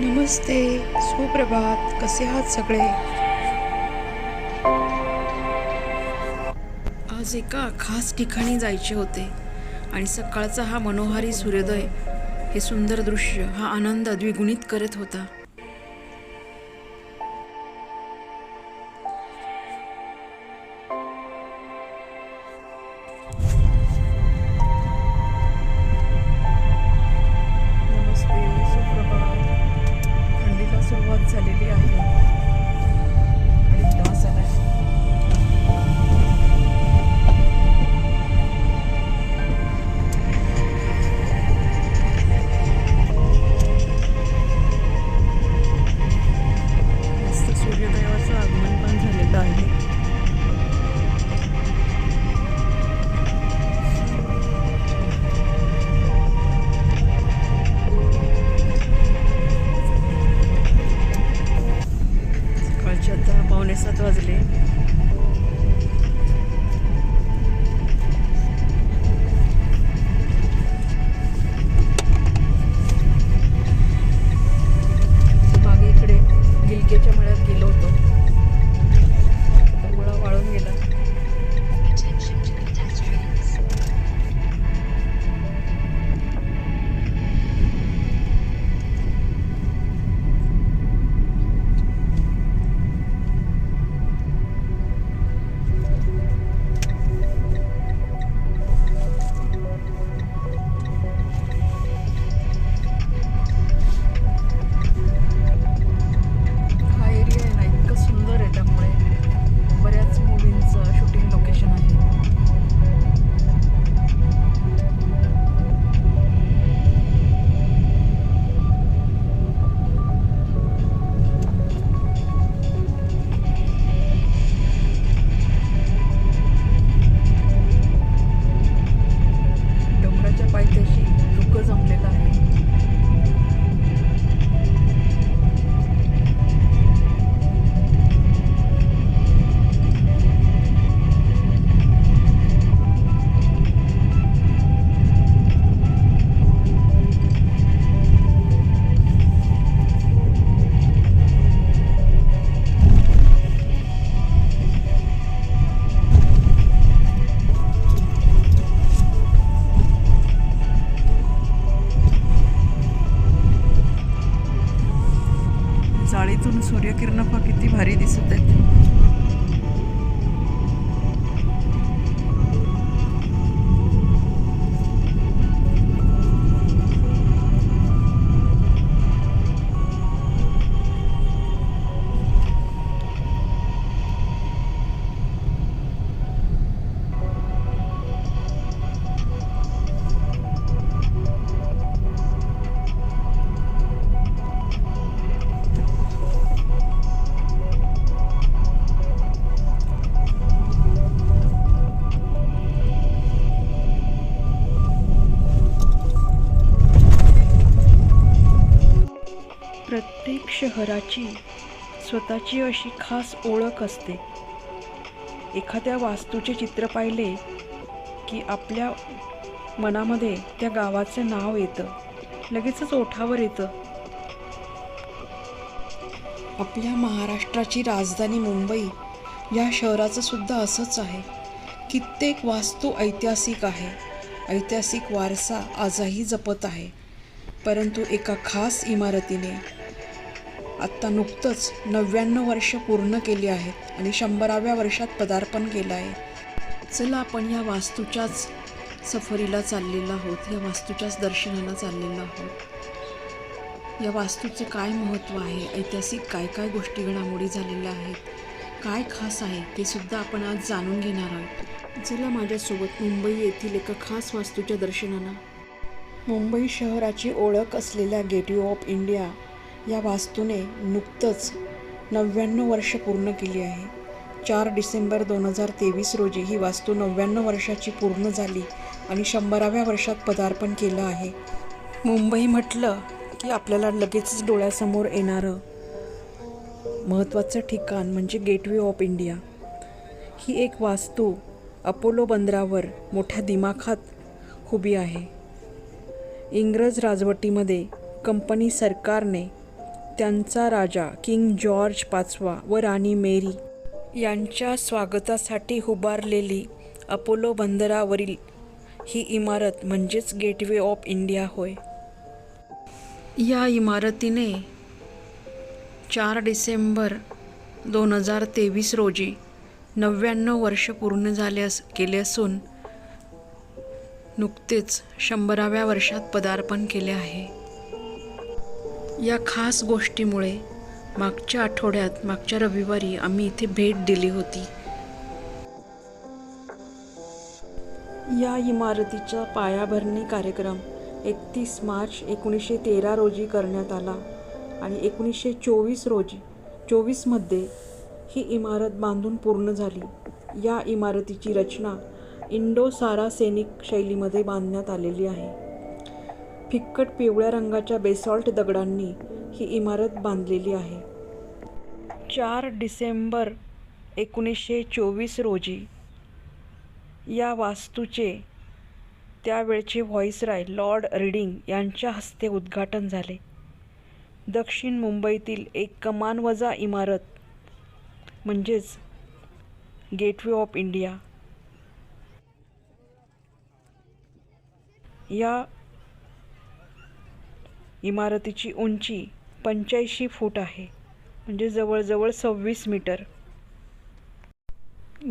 नमस्ते सुप्रभात. कसे आहात सगळे? आज एका खास ठिकाणी जायचे होते आणि सकाळचा हा मनोहारी सूर्योदय हे सुंदर दृश्य हा आनंद द्विगुणित करत होता. घराची स्वतःची अशी खास ओळख असते. एखाद्या वास्तूचे चित्र पाहिले की आपल्या मनामध्ये त्या गावाचं नाव येतं. लगेचच ओठावर येतं. आपल्या महाराष्ट्राची राजधानी मुंबई या शहराचं सुद्धा असंच आहे. कित्येक वास्तू ऐतिहासिक आहे. ऐतिहासिक वारसा आजही जपत आहे. परंतु एका खास इमारतीने आत्ता नुकतंच नव्याण्णव वर्ष पूर्ण केली आहेत आणि शंभराव्या वर्षात पदार्पण केलं आहे. चला आपण या वास्तूच्याच सफरीला चाललेलो आहोत या वास्तूच्याच दर्शनाला चाललेलो आहोत. या वास्तूचं काय महत्त्व आहे? ऐतिहासिक काय काय गोष्टी घडामोडी झालेल्या आहेत? काय खास आहे? ते सुद्धा आपण आज जाणून घेणार आहोत. चला माझ्यासोबत मुंबई येथील एका खास वास्तूच्या दर्शनाला. मुंबई शहराची ओळख असलेल्या गेटवे ऑफ इंडिया या वास्तूने नुकतंच नव्याण्णव वर्ष पूर्ण केली आहे. चार डिसेंबर दोन हजार तेवीस रोजी ही वास्तू नव्याण्णव वर्षाची पूर्ण झाली आणि शंभराव्या वर्षात पदार्पण केलं आहे. मुंबई म्हटलं की आपल्याला लगेचच डोळ्यासमोर येणारं महत्त्वाचं ठिकाण म्हणजे गेटवे ऑफ इंडिया. ही एक वास्तू अपोलो बंदरावर मोठ्या दिमाखात उभी आहे. इंग्रज राजवटीमध्ये कंपनी सरकारने त्यांचा राजा किंग जॉर्ज पाचवा व राणी मेरी यांच्या स्वागतासाठी उभारलेली अपोलो बंदरावरील ही इमारत म्हणजेच गेटवे ऑफ इंडिया होय. या इमारतीने चार डिसेंबर दोन हजार तेवीस रोजी नव्याण्णव वर्ष पूर्ण झाले अस केले असून नुकतेच शंभराव्या वर्षात पदार्पण केले आहे. या खास गोष्टीमुळे मागच्या आठवड्यात मागच्या रविवारी आम्ही इथे भेट दिली होती. या इमारतीचा पायाभरणी कार्यक्रम एकतीस मार्च एकोणीसशे तेरा रोजी करण्यात आला आणि एकोणीसशे चोवीस रोजी चोवीसमध्ये ही इमारत बांधून पूर्ण झाली. या इमारतीची रचना इंडो सारा सैनिक शैलीमध्ये बांधण्यात आलेली आहे. फिक्कट पिवळ्या रंगाच्या बेसॉल्ट दगडांनी ही इमारत बांधलेली आहे. चार डिसेंबर एकोणीसशे चोवीस रोजी या वास्तूचे त्यावेळचे व्हॉइसराय लॉर्ड रिडिंग यांच्या हस्ते उद्घाटन झाले. दक्षिण मुंबईतील एक कमान वजा इमारत म्हणजेच गेटवे ऑफ इंडिया. या इमारतीची उंची पंच्याऐंशी फूट आहे म्हणजे जवळजवळ सव्वीस मीटर.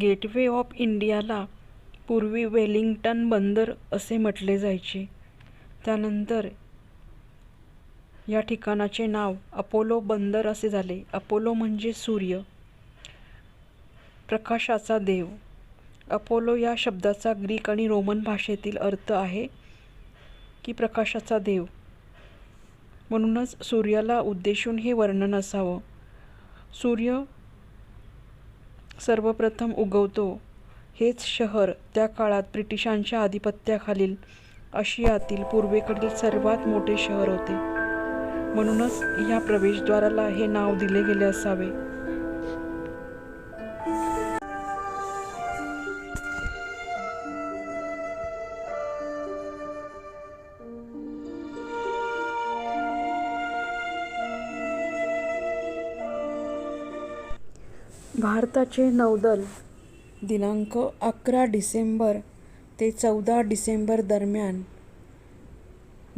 गेटवे ऑफ इंडियाला पूर्वी वेलिंग्टन बंदर असे म्हटले जायचे. त्यानंतर या ठिकाणाचे नाव अपोलो बंदर असे झाले. अपोलो म्हणजे सूर्य प्रकाशाचा देव. अपोलो या शब्दाचा ग्रीक आणि रोमन भाषेतील अर्थ आहे की प्रकाशाचा देव. म्हणूनच सूर्याला उद्देशून हे वर्णन असावं. सूर्य सर्वप्रथम उगवतो. हेच शहर त्या काळात ब्रिटिशांच्या आधिपत्याखालील आशियातील पूर्वेकडील सर्वात मोठे शहर होते. म्हणूनच या प्रवेशद्वाराला हे नाव दिले गेले असावे. भारताचे नौदल दिनांक अकरा डिसेंबर ते चौदा डिसेंबर दरम्यान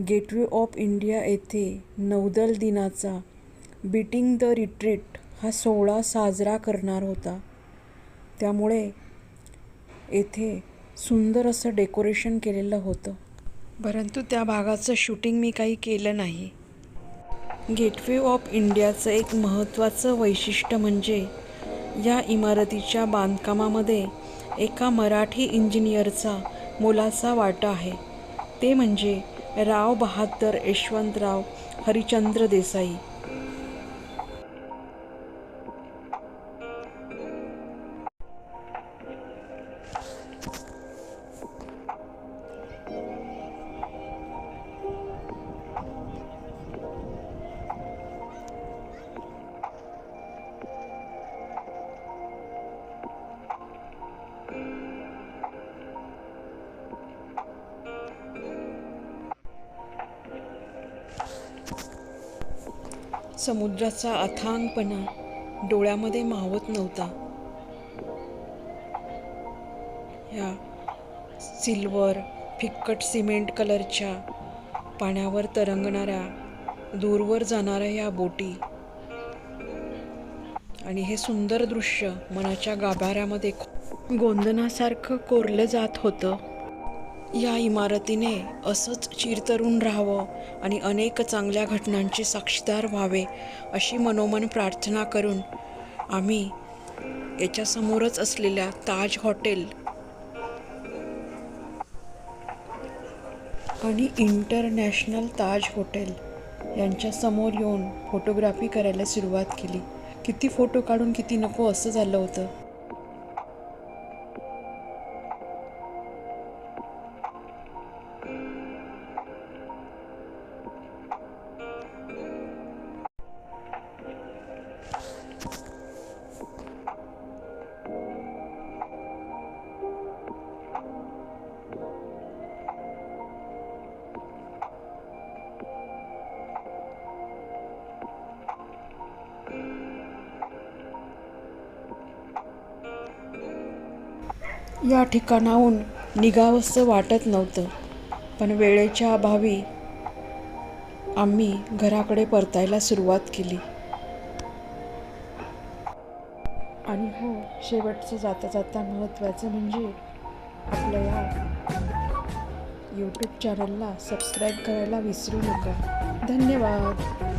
गेटवे ऑफ इंडिया येथे नौदल दिनाचा बीटिंग द रिट्रीट हा सोहळा साजरा करणार होता. त्यामुळे येथे सुंदर असं डेकोरेशन केलेलं होतं. परंतु त्या भागाचं शूटिंग मी काही केलं नाही. गेटवे ऑफ इंडियाचं एक महत्त्वाचं वैशिष्ट्य म्हणजे या इमारतीच्या बांधकामामध्ये एका मराठी इंजिनियरचा मोलाचा वाटा आहे. ते म्हणजे राव बहादर यशवंतराव हरिचंद्र देसाई. समुद्राचा अथांगपणा डोळ्यामध्ये मावत नव्हता. या सिल्वर फिक्कट सिमेंट कलरच्या पाण्यावर तरंगणाऱ्या दूरवर जाणाऱ्या या बोटी आणि हे सुंदर दृश्य मनाच्या गाभाऱ्यामध्ये गोंधनासारखं कोरलं जात होतं. या इमारतीने असंच चिरतरून राहावं आणि अनेक चांगल्या घटनांचे साक्षीदार व्हावे अशी मनोमन प्रार्थना करून आम्ही याच्यासमोरच असलेल्या ताज हॉटेल आणि इंटरनॅशनल ताज हॉटेल यांच्यासमोर येऊन फोटोग्राफी करायला सुरुवात केली. किती फोटो काढून किती नको असं झालं होतं. या ठिकाणाहून निघावंसं वाटत नव्हतं. पण वेळेच्या अभावी आम्ही घराकडे परतायला सुरुवात केली. आणि हो शेवटचं जाता जाता महत्त्वाचं म्हणजे आपल्या या यूट्यूब चॅनलला सबस्क्राईब करायला विसरू नका. धन्यवाद.